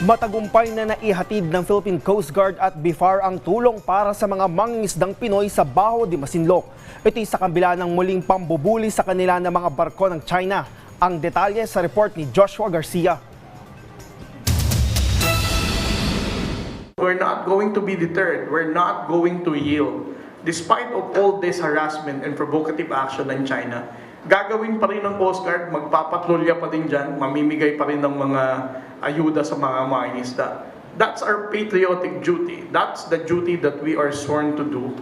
Matagumpay na naihatid ng Philippine Coast Guard at BIFAR ang tulong para sa mga mangingisdang Pinoy sa Baho de Masinloc. Ito'y sa kabila ng muling pambubuli sa kanila ng mga barko ng China. Ang detalye sa report ni Joshua Garcia. We're not going to be deterred. We're not going to yield. Despite of all this harassment and provocative action ng China, gagawin pa rin ng Coast Guard, magpapatrolya pa din dyan, mamimigay pa rin ng mga ayuda sa mga mangingisda. That's our patriotic duty. That's the duty that we are sworn to do.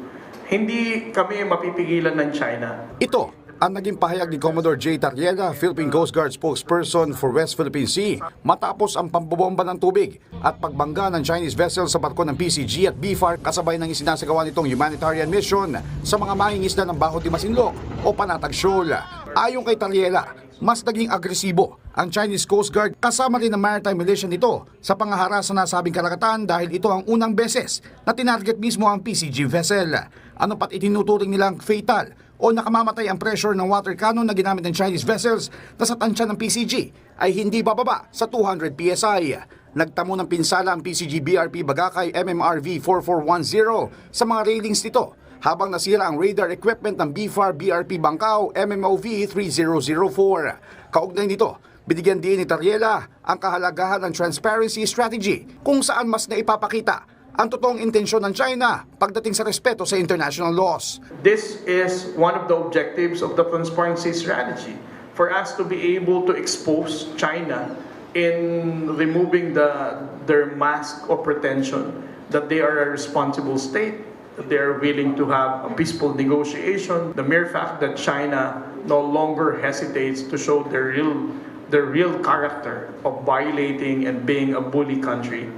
Hindi kami mapipigilan ng China. Ito ang naging pahayag ni Commodore J. Tariela, Philippine Coast Guard spokesperson for West Philippine Sea matapos ang pambobomba ng tubig at pagbangga ng Chinese vessel sa barko ng PCG at BFAR kasabay ng isinasagawa nitong humanitarian mission sa mga mangingisda ng Baho de Masinloc o Panatag Shoal. Ayon kay Tariela, mas naging agresibo ang Chinese Coast Guard kasama rin ang maritime militia nito sa pangahara sa nasabing karagatan dahil ito ang unang beses na tinarget mismo ang PCG vessel. Ano pat itinuturing nilang fatal o nakamamatay ang pressure ng water cannon na ginamit ng Chinese vessels na sa tansya ng PCG ay hindi bababa sa 200 PSI. Nagtamo ng pinsala ang PCG BRP Bagakay MMRV 4410 sa mga railings nito habang nasira ang radar equipment ng BFAR BRP Bangkao MMOV 3004. Kaugnay nito, binigyan din ni Tariela ang kahalagahan ng transparency strategy kung saan mas naipapakita ang totoong intensyon ng China pagdating sa respeto sa international laws. This is one of the objectives of the transparency strategy for us to be able to expose China in removing the, their mask of pretension that they are a responsible state, they are willing to have a peaceful negotiation. The mere fact that China no longer hesitates to show their real, their real character of violating and being a bully country,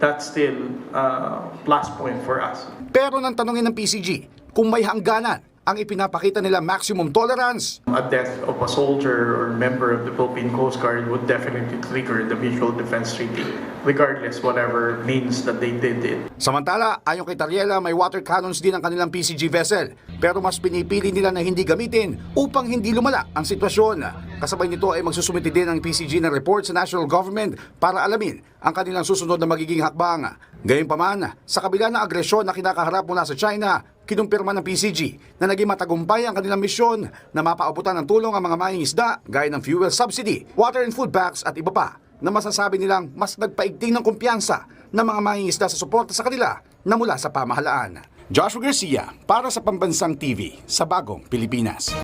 that's still a plus point for us. Pero nang tanongin ng PCG kung may hangganan ang ipinapakita nila maximum tolerance, A death of a soldier or member of the Philippine Coast Guard would definitely trigger the Mutual Defense Treaty, regardless whatever means that they did it. Samantala, ayon kay Tariela, may water cannons din ang kanilang PCG vessel. Pero mas pinipili nila na hindi gamitin upang hindi lumala ang sitwasyon. Kasabay nito ay magsusumiti din ang PCG ng report sa national government para alamin ang kanilang susunod na magiging hakbang. Gayunpaman, sa kabila ng agresyon na kinakaharap mula sa China, kinumpirma ng PCG na naging matagumpay ang kanilang misyon na mapaabutan ng tulong ang mga mangingisda gaya ng fuel subsidy, water and food packs at iba pa na masasabi nilang mas nagpaigting ng kumpiyansa ng mga mangingisda sa suporta sa kanila na mula sa pamahalaan. Joshua Garcia para sa Pambansang TV sa Bagong Pilipinas.